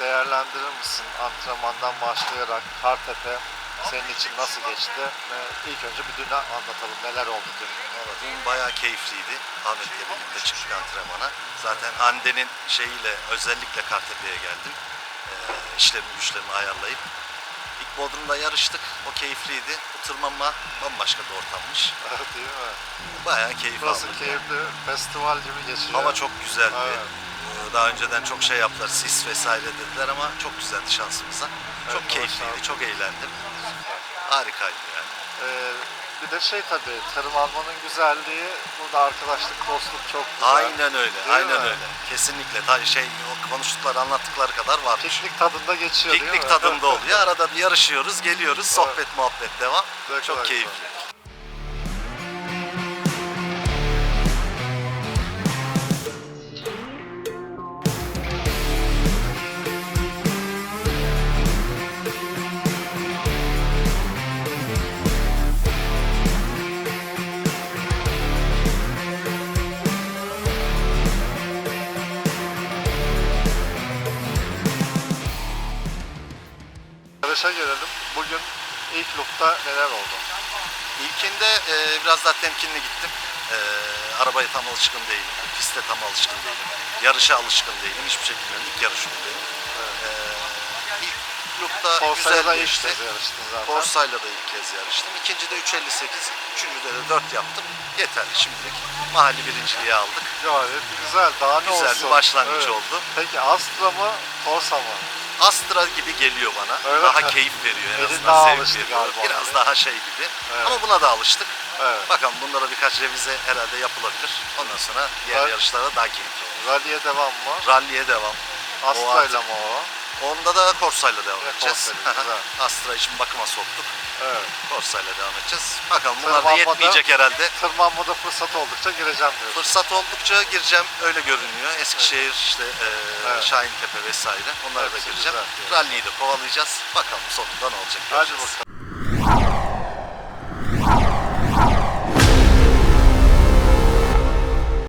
değerlendirir misin? Antrenmandan başlayarak Kartepe senin için nasıl geçti? İlk önce bir dünü anlatalım. Neler oldu dün? Valla dün bayağı keyifliydi. Ahmet'le birlikte çıktık antrenmana. Zaten Hande'nin şeyiyle özellikle Kartepe'ye geldim. Ee, işlerimi güçlerimi ayarlayıp. İlk Bodrum'da yarıştık. O keyifliydi. Bu tırmanma bambaşka bir ortammış. Değil mi? Bayağı keyif Burası aldık. keyifli, festival gibi geçiyor. Hava çok güzeldi. Evet. Ee, Daha önceden çok şey yaptılar, sis vesaire dediler ama çok güzeldi şansımıza. Çok Evet, keyifliydi, çok eğlendim. Harikaydı yani. Ee, bir de şey tabii, tırmanmanın güzelliği, burada arkadaşlık, dostluk çok güzel. Aynen öyle, Değil aynen mi? öyle. Kesinlikle. Ta şey o konuştukları, anlattıkları kadar var. Piknik tadında geçiyor değil mi? Piknik tadında oluyor. Arada bir yarışıyoruz, geliyoruz, sohbet muhabbet devam. Ne kadar Çok keyifli. Yarışa gelelim. Bugün ilk loop'ta neler oldu? İlkinde e, biraz daha temkinli gittim. E, arabaya tam alışkın değilim. Piste tam alışkın değilim. Yarışa alışkın değilim. Hiçbir şey bilmiyorum. İlk yarışım benim. E, ilk loop'ta da ilk kez yarıştın zaten. Forsa'yla da ilk kez yarıştım. İkincide 3.58, üçüncüde de 4 yaptım. Yeterli şimdilik. Mahalli birinciliği aldık. Gayet güzel. Daha ne Güzel olsun? bir başlangıç Evet. oldu. Peki Astra mı, Corsa mı? Astra gibi geliyor bana. Öyle daha mi? keyif veriyor. En azından daha zevk veriyor. galiba Biraz ona. daha şey gibi. Evet. Ama buna da alıştık. Evet. Bakalım bunlara birkaç revize herhalde yapılabilir. Ondan sonra diğer Evet. yarışlara daha keyifli olur. Rally'e devam mı? Rally'e devam. Astra'yla mı o? Onda da Corsa'yla devam Ve edeceğiz. Corsa'yla, güzel. Astra için bakıma soktuk. Evet. Corsa'yla devam edeceğiz. Bakalım bunlar da Tırmanmada- yetmeyecek herhalde. Tırmanmada fırsat oldukça gireceğim diyorsun. Fırsat oldukça gireceğim öyle görünüyor. Eskişehir işte e, Evet. Şahintepe vesaire onlara da Hepsi gireceğim. güzel. Rally'yi de kovalayacağız. Bakalım sonunda ne olacak Hadi göreceğiz. bakalım.